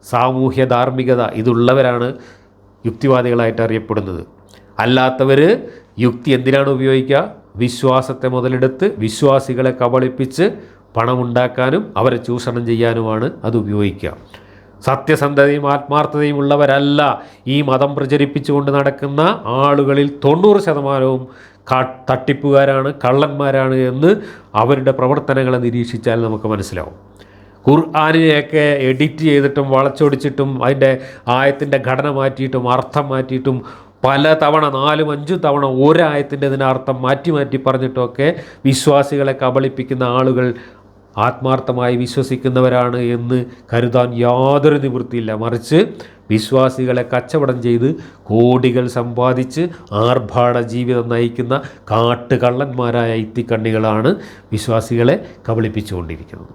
S1: സാമൂഹ്യ ധാർമ്മികത ഇതുള്ളവരാണ് യുക്തിവാദികളായിട്ട് അറിയപ്പെടുന്നത്. അല്ലാത്തവർ യുക്തി എന്തിനാണ് ഉപയോഗിക്കുക? വിശ്വാസത്തെ മുതലെടുത്ത് വിശ്വാസികളെ കബളിപ്പിച്ച് പണമുണ്ടാക്കാനും അവരെ ചൂഷണം ചെയ്യാനുമാണ് അത് ഉപയോഗിക്കുക. സത്യസന്ധതയും ആത്മാർത്ഥതയും ഉള്ളവരല്ല ഈ മതം പ്രചരിപ്പിച്ചുകൊണ്ട് നടക്കുന്ന ആളുകളിൽ തൊണ്ണൂറ് ശതമാനവും തട്ടിപ്പുകാരാണ് കള്ളന്മാരാണ് എന്ന് അവരുടെ പ്രവർത്തനങ്ങളെ നിരീക്ഷിച്ചാൽ നമുക്ക് മനസ്സിലാവും. ഖുർആാനിനെയൊക്കെ എഡിറ്റ് ചെയ്തിട്ടും വളച്ചൊടിച്ചിട്ടും അതിന്റെ ആയത്തിന്റെ ഘടന മാറ്റിയിട്ടും അർത്ഥം മാറ്റിയിട്ടും പല തവണ നാലും അഞ്ചും തവണ ഒരായത്തിന്റെ ഇതിന്റെ അർത്ഥം മാറ്റി മാറ്റി പറഞ്ഞിട്ടൊക്കെ വിശ്വാസികളെ കബളിപ്പിക്കുന്ന ആളുകൾ ആത്മാർത്ഥമായി വിശ്വസിക്കുന്നവരാണ് എന്ന് കരുതാൻ യാതൊരു നിവൃത്തിയില്ല. മറിച്ച് വിശ്വാസികളെ കച്ചവടം ചെയ്ത് കോടികൾ സമ്പാദിച്ച് ആർഭാട ജീവിതം നയിക്കുന്ന കാട്ടുകള്ളന്മാരായ ഇത്തിക്കണ്ണികളാണ് വിശ്വാസികളെ കബളിപ്പിച്ചുകൊണ്ടിരിക്കുന്നത്.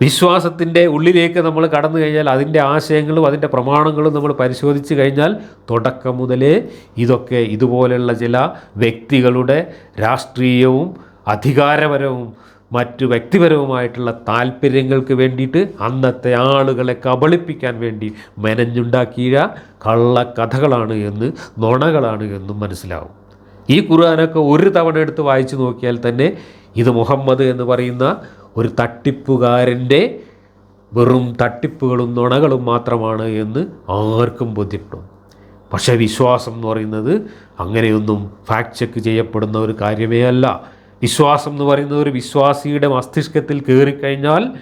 S1: വിശ്വാസത്തിന്റെ ഉള്ളിലേക്ക് നമ്മൾ കടന്നു കഴിഞ്ഞാൽ അതിന്റെ ആശയങ്ങളും അതിന്റെ പ്രമാണങ്ങളും നമ്മൾ പരിശോധിച്ച് കഴിഞ്ഞാൽ തുടക്കം മുതലേ ഇതൊക്കെ ഇതുപോലെയുള്ള ചില വ്യക്തികളുടെ രാഷ്ട്രീയവും അധികാരപരവും മറ്റു വ്യക്തിപരവുമായിട്ടുള്ള താല്പര്യങ്ങൾക്ക് വേണ്ടിയിട്ട് അന്നത്തെ ആളുകളെ കബളിപ്പിക്കാൻ വേണ്ടി മെനഞ്ഞുണ്ടാക്കിയ കള്ളക്കഥകളാണ് എന്ന് നുണകളാണ് എന്നും മനസ്സിലാവും. ഈ ഖുർആാനൊക്കെ ഒരു തവണ എടുത്ത് വായിച്ചു നോക്കിയാൽ തന്നെ ഇത് മുഹമ്മദ് എന്ന് പറയുന്ന ഒരു തട്ടിപ്പുകാരന്റെ വെറും തട്ടിപ്പുകളും നുണകളും മാത്രമാണ് എന്ന് ആർക്കും ബോധ്യപ്പെടും. പക്ഷേ വിശ്വാസം എന്ന് പറയുന്നത് അങ്ങനെയൊന്നും ഫാക്ട് ചെക്ക് ചെയ്യപ്പെടുന്ന ഒരു കാര്യമേ അല്ല. വിശ്വാസം എന്ന് പറയുന്നത് ഒരു വിശ്വാസിയുടെ മസ്തിഷ്കത്തിൽ കയറിക്കഴിഞ്ഞാൽ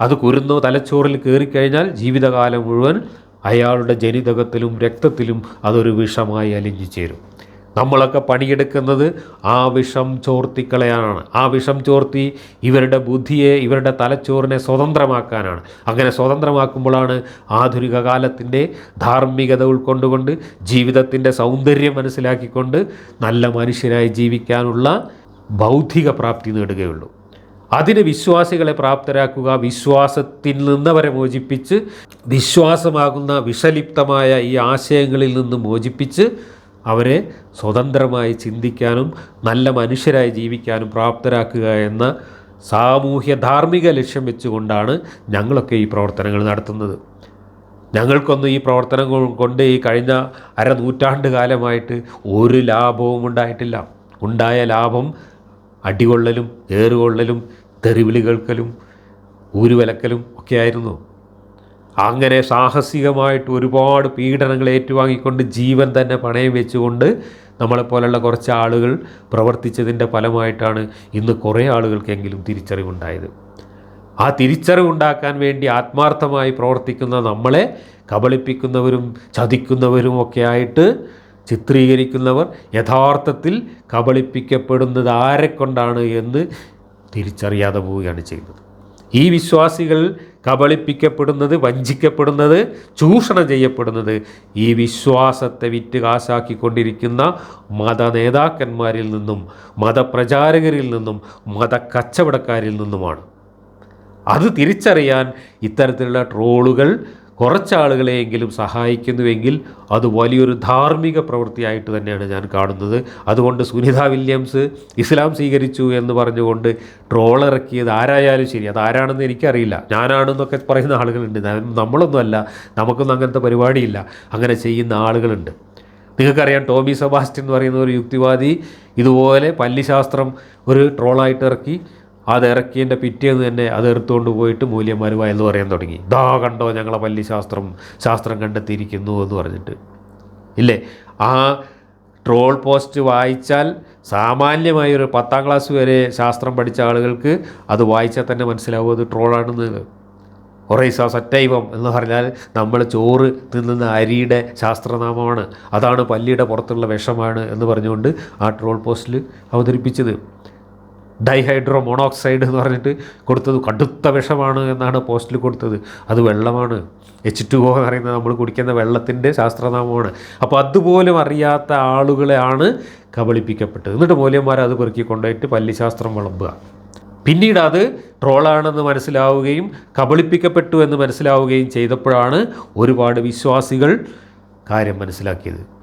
S1: അത് കുരുന്നോ തലച്ചോറിൽ കയറിക്കഴിഞ്ഞാൽ ജീവിതകാലം മുഴുവൻ അയാളുടെ ജനിതകത്തിലും രക്തത്തിലും അതൊരു വിഷമായി അലിഞ്ഞു ചേരും. നമ്മളൊക്കെ പണിയെടുക്കുന്നത് ആ വിഷം ചോർത്തിക്കളയാനാണ്. ആ വിഷം ചോർത്തി ഇവരുടെ ബുദ്ധിയെ ഇവരുടെ തലച്ചോറിനെ സ്വതന്ത്രമാക്കാനാണ്. അങ്ങനെ സ്വതന്ത്രമാക്കുമ്പോഴാണ് ആധുനിക കാലത്തിന്റെ ധാർമ്മികത ഉൾക്കൊണ്ടുകൊണ്ട് ജീവിതത്തിന്റെ സൗന്ദര്യം മനസ്സിലാക്കിക്കൊണ്ട് നല്ല മനുഷ്യരായി ജീവിക്കാനുള്ള ബൗദ്ധിക പ്രാപ്തി നേടുകയുള്ളൂ. അതിന് വിശ്വാസികളെ പ്രാപ്തരാക്കുക വിശ്വാസത്തിൽ നിന്നവരെ മോചിപ്പിച്ച് വിശ്വാസമാകുന്ന വിഷലിപ്തമായ ഈ ആശയങ്ങളിൽ നിന്ന് മോചിപ്പിച്ച് അവരെ സ്വതന്ത്രമായി ചിന്തിക്കാനും നല്ല മനുഷ്യരായി ജീവിക്കാനും പ്രാപ്തരാക്കുക എന്ന സാമൂഹ്യ ധാർമ്മിക ലക്ഷ്യം വെച്ചുകൊണ്ടാണ് ഞങ്ങളൊക്കെ ഈ പ്രവർത്തനങ്ങൾ നടത്തുന്നത്. ഞങ്ങൾക്കൊന്നും ഈ പ്രവർത്തനങ്ങൾ കൊണ്ട് ഈ കഴിഞ്ഞ അര നൂറ്റാണ്ട് കാലമായിട്ട് ഒരു ലാഭവും ഉണ്ടായിട്ടില്ല. ഉണ്ടായ ലാഭം അടികൊള്ളലും ഏറുകൊള്ളലും തെറിവിളികൾക്കലും ഊരുവലക്കലും ഒക്കെ ആയിരുന്നു അങ്ങനെ സാഹസികമായിട്ട് ഒരുപാട് പീഡനങ്ങൾ ഏറ്റുവാങ്ങിക്കൊണ്ട് ജീവൻ തന്നെ പണയം വെച്ചുകൊണ്ട് നമ്മളെപ്പോലുള്ള കുറച്ച് ആളുകൾ പ്രവർത്തിച്ചതിന്റെ ഫലമായിട്ടാണ് ഇന്ന് കുറേ ആളുകൾക്കെങ്കിലും തിരിച്ചറിവുണ്ടായത്. ആ തിരിച്ചറിവുണ്ടാക്കാൻ വേണ്ടി ആത്മാർത്ഥമായി പ്രവർത്തിക്കുന്ന നമ്മളെ കബളിപ്പിക്കുന്നവരും ചതിക്കുന്നവരും ഒക്കെ ആയിട്ട് ചിത്രീകരിക്കുന്നവർ യഥാർത്ഥത്തിൽ കബളിപ്പിക്കപ്പെടുന്നത് ആരെക്കൊണ്ടാണ് എന്ന് തിരിച്ചറിയാതെ പോവുകയാണ് ചെയ്യുന്നത്. ഈ വിശ്വാസികൾ കബളിപ്പിക്കപ്പെടുന്നത് വഞ്ചിക്കപ്പെടുന്നത് ചൂഷണം ചെയ്യപ്പെടുന്നത് ഈ വിശ്വാസത്തെ വിറ്റ് കാശാക്കിക്കൊണ്ടിരിക്കുന്ന മത നേതാക്കന്മാരിൽ നിന്നും മതപ്രചാരകരിൽ നിന്നും മത കച്ചവടക്കാരിൽ നിന്നുമാണ്. അത് തിരിച്ചറിയാൻ ഇത്തരത്തിലുള്ള ട്രോളുകൾ കുറച്ചാളുകളെയെങ്കിലും സഹായിക്കുന്നുവെങ്കിൽ അത് വലിയൊരു ധാർമ്മിക പ്രവൃത്തിയായിട്ട് തന്നെയാണ് ഞാൻ കാണുന്നത്. അതുകൊണ്ട് സുനിത വില്യംസ് ഇസ്ലാം സ്വീകരിച്ചു എന്ന് പറഞ്ഞുകൊണ്ട് ട്രോൾ ഇറക്കിയത് ആരായാലും ശരി. അത് ആരാണെന്ന് എനിക്കറിയില്ല. ഞാനാണെന്നൊക്കെ പറയുന്ന ആളുകളുണ്ട്. നമ്മളൊന്നും നമ്മളൊന്നുമല്ല. നമുക്കൊന്നും അങ്ങനത്തെ പരിപാടിയില്ല. അങ്ങനെ ചെയ്യുന്ന ആളുകളുണ്ട്. നിങ്ങൾക്കറിയാം ടോമി സെബാസ്റ്റ്യൻ എന്ന് പറയുന്ന ഒരു യുക്തിവാദി ഇതുപോലെ പല്ലിശാസ്ത്രം ഒരു ട്രോളായിട്ട് ഇറക്കി അത് ഇറക്കിയതിന്റെ പിറ്റേന്ന് തന്നെ അത് എടുത്തുകൊണ്ട് പോയിട്ട് മൂല്യന്മാർ വയന്ന് പറയാൻ തുടങ്ങി. ദാ കണ്ടോ ഞങ്ങളെ പല്ലിശാസ്ത്രം ശാസ്ത്രം കണ്ടെത്തിയിരിക്കുന്നു എന്ന് പറഞ്ഞിട്ട്. ഇല്ലേ? ആ ട്രോൾ പോസ്റ്റ് വായിച്ചാൽ സാമാന്യമായ ഒരു പത്താം ക്ലാസ് വരെ ശാസ്ത്രം പഠിച്ച ആളുകൾക്ക് അത് വായിച്ചാൽ തന്നെ മനസ്സിലാവും അത് ട്രോളാണെന്ന്. ഒറൈസ സറ്റൈവം എന്ന് പറഞ്ഞാൽ നമ്മൾ ചോറ് തിന്നുന്ന അരിയുടെ ശാസ്ത്രനാമമാണ്. അതാണ് പല്ലിയുടെ പുറത്തുള്ള വിഷമാണ് എന്ന് പറഞ്ഞുകൊണ്ട് ആ ട്രോൾ പോസ്റ്റിൽ അവതരിപ്പിച്ചത്. ഡൈഹൈഡ്രോ മോണോക്സൈഡ് എന്ന് പറഞ്ഞിട്ട് കൊടുത്തത് കടുത്ത വിഷമാണ് എന്നാണ് പോസ്റ്റിൽ കൊടുത്തത്. അത് വെള്ളമാണ്. എച്ച് ടു ഒ എന്ന് പറയുന്നത് നമ്മൾ കുടിക്കുന്ന വെള്ളത്തിന്റെ ശാസ്ത്രനാമമാണ്. അപ്പോൾ അതുപോലും അറിയാത്ത ആളുകളെയാണ് കബളിപ്പിക്കപ്പെട്ടത്. എന്നിട്ട് മൂല്യന്മാർ അത് പെറുക്കി കൊണ്ടുപോയിട്ട് പല്ലിശാസ്ത്രം വിളമ്പുക. പിന്നീട് അത് ട്രോളാണെന്ന് മനസ്സിലാവുകയും കബളിപ്പിക്കപ്പെട്ടു എന്ന് മനസ്സിലാവുകയും ചെയ്തപ്പോഴാണ് ഒരുപാട് വിശ്വാസികൾ കാര്യം മനസ്സിലാക്കിയത്.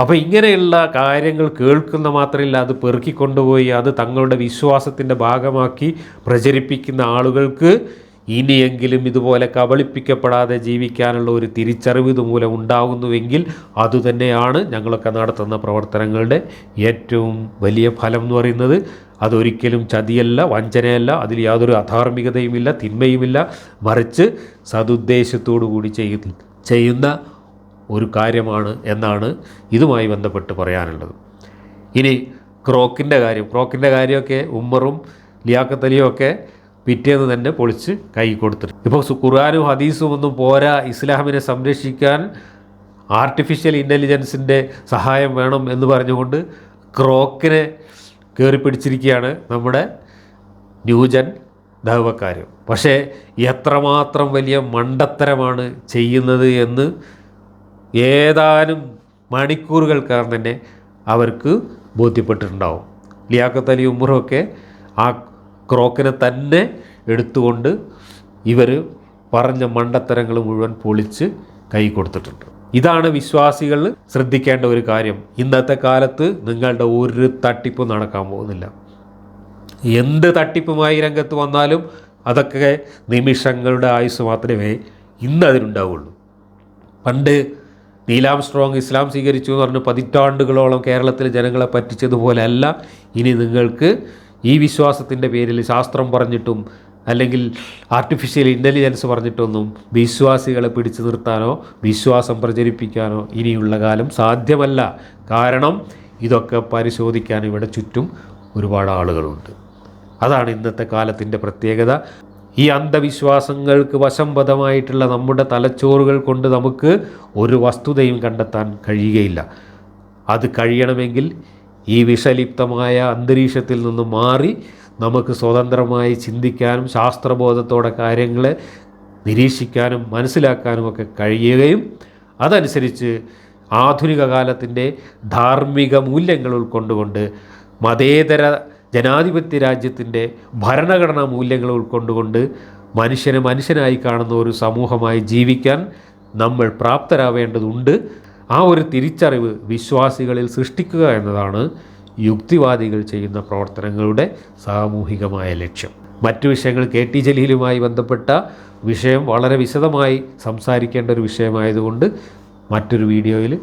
S1: അപ്പോൾ ഇങ്ങനെയുള്ള കാര്യങ്ങൾ കേൾക്കുന്ന മാത്രമല്ല അത് പെറുക്കിക്കൊണ്ടുപോയി അത് തങ്ങളുടെ വിശ്വാസത്തിന്റെ ഭാഗമാക്കി പ്രചരിപ്പിക്കുന്ന ആളുകൾക്ക് ഇനിയെങ്കിലും ഇതുപോലെ കബളിപ്പിക്കപ്പെടാതെ ജീവിക്കാനുള്ള ഒരു തിരിച്ചറിവ് ഇതുമൂലം ഉണ്ടാകുന്നുവെങ്കിൽ അതുതന്നെയാണ് ഞങ്ങളൊക്കെ നടത്തുന്ന പ്രവർത്തനങ്ങളുടെ ഏറ്റവും വലിയ ഫലം എന്ന് പറയുന്നത്. അതൊരിക്കലും ചതിയല്ല വഞ്ചനയല്ല അതിൽ യാതൊരു അധാർമികതയുമില്ല തിന്മയുമില്ല. മറിച്ച് സതുദ്ദേശത്തോടു കൂടി ചെയ്യുന്ന ചെയ്യുന്ന ഒരു കാര്യമാണ് എന്നാണ് ഇതുമായി ബന്ധപ്പെട്ട് പറയാനുള്ളത്. ഇനി ക്രോക്കിന്റെ കാര്യം. ക്രോക്കിന്റെ കാര്യമൊക്കെ ഉമ്മറും ലിയാക്കത്തലിയും ഒക്കെ പിറ്റേന്ന് തന്നെ പൊളിച്ച് കൈ കൊടുത്തിട്ടുണ്ട്. ഇപ്പോൾ ഖുർആാനും ഹദീസും ഒന്നും പോരാ ഇസ്ലാമിനെ സംരക്ഷിക്കാൻ ആർട്ടിഫിഷ്യൽ ഇന്റലിജൻസിന്റെ സഹായം വേണം എന്ന് പറഞ്ഞുകൊണ്ട് ക്രോക്കിനെ കയറി പിടിച്ചിരിക്കുകയാണ് നമ്മുടെ ന്യൂജൻ ദൈവക്കാരും പക്ഷേ എത്രമാത്രം വലിയ മണ്ടത്തരമാണ് ചെയ്യുന്നത് എന്ന് ഏതാനും മണിക്കൂറുകൾക്കകം തന്നെ അവർക്ക് ബോധ്യപ്പെട്ടിട്ടുണ്ടാവും. ലിയാഖത്ത് അലി ഉമ്മറുമൊക്കെ ആ ക്രോക്കിനെ തന്നെ എടുത്തുകൊണ്ട് ഇവർ പറഞ്ഞ മണ്ടത്തരങ്ങൾ മുഴുവൻ പൊളിച്ച് കൈ കൊടുത്തിട്ടുണ്ട്. ഇതാണ് വിശ്വാസികൾ ശ്രദ്ധിക്കേണ്ട ഒരു കാര്യം. ഇന്നത്തെ കാലത്ത് നിങ്ങളുടെ ഒരു തട്ടിപ്പും നടക്കാൻ പോകുന്നില്ല. എന്ത് തട്ടിപ്പുമായി രംഗത്ത് വന്നാലും അതൊക്കെ നിമിഷങ്ങളുടെ ആയുസ് മാത്രമേ ഇന്ന് അതിനുണ്ടാവുള്ളൂ. പണ്ട് നീലാം സ്ട്രോങ് ഇസ്ലാം സ്വീകരിച്ചു എന്ന് പറഞ്ഞ് പതിറ്റാണ്ടുകളോളം കേരളത്തിലെ ജനങ്ങളെ പറ്റിച്ചതുപോലെയല്ല ഇനി നിങ്ങൾക്ക് ഈ വിശ്വാസത്തിന്റെ പേരിൽ ശാസ്ത്രം പറഞ്ഞിട്ടും അല്ലെങ്കിൽ ആർട്ടിഫിഷ്യൽ ഇന്റലിജൻസ് പറഞ്ഞിട്ടൊന്നും വിശ്വാസികളെ പിടിച്ചു നിർത്താനോ വിശ്വാസം പ്രചരിപ്പിക്കാനോ ഇനിയുള്ള കാലം സാധ്യമല്ല. കാരണം ഇതൊക്കെ പരിശോധിക്കാൻ ഇവിടെ ചുറ്റും ഒരുപാട് ആളുകളുണ്ട്. അതാണ് ഇന്നത്തെ കാലത്തിന്റെ പ്രത്യേകത. ഈ അന്ധവിശ്വാസങ്ങൾക്ക് വശംവദമായിട്ടുള്ള നമ്മുടെ തലച്ചോറുകൾ കൊണ്ട് നമുക്ക് ഒരു വസ്തുതയും കണ്ടെത്താൻ കഴിയുകയില്ല. അത് കഴിയണമെങ്കിൽ ഈ വിഷലിപ്തമായ അന്തരീക്ഷത്തിൽ നിന്ന് മാറി നമുക്ക് സ്വതന്ത്രമായി ചിന്തിക്കാനും ശാസ്ത്രബോധത്തോടെ കാര്യങ്ങളെ നിരീക്ഷിക്കാനും മനസ്സിലാക്കാനും ഒക്കെ കഴിയുകയും അതനുസരിച്ച് ആധുനിക കാലത്തിന്റെ ധാർമ്മിക മൂല്യങ്ങൾ ഉൾക്കൊണ്ടുകൊണ്ട് മതേതര ജനാധിപത്യ രാജ്യത്തിന്റെ ഭരണഘടനാ മൂല്യങ്ങൾ ഉൾക്കൊണ്ടുകൊണ്ട് മനുഷ്യനെ മനുഷ്യനായി കാണുന്ന ഒരു സമൂഹമായി ജീവിക്കാൻ നമ്മൾ പ്രാപ്തരാവേണ്ടതുണ്ട്. ആ ഒരു തിരിച്ചറിവ് വിശ്വാസികളിൽ സൃഷ്ടിക്കുക എന്നതാണ് യുക്തിവാദികൾ ചെയ്യുന്ന പ്രവർത്തനങ്ങളുടെ സാമൂഹികമായ ലക്ഷ്യം. മറ്റു വിഷയങ്ങൾ കെ ടി ജലീലുമായി ബന്ധപ്പെട്ട വിഷയം വളരെ വിശദമായി സംസാരിക്കേണ്ട ഒരു വിഷയമായതുകൊണ്ട് മറ്റൊരു വീഡിയോയിൽ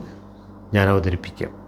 S1: ഞാൻ അവതരിപ്പിക്കാം.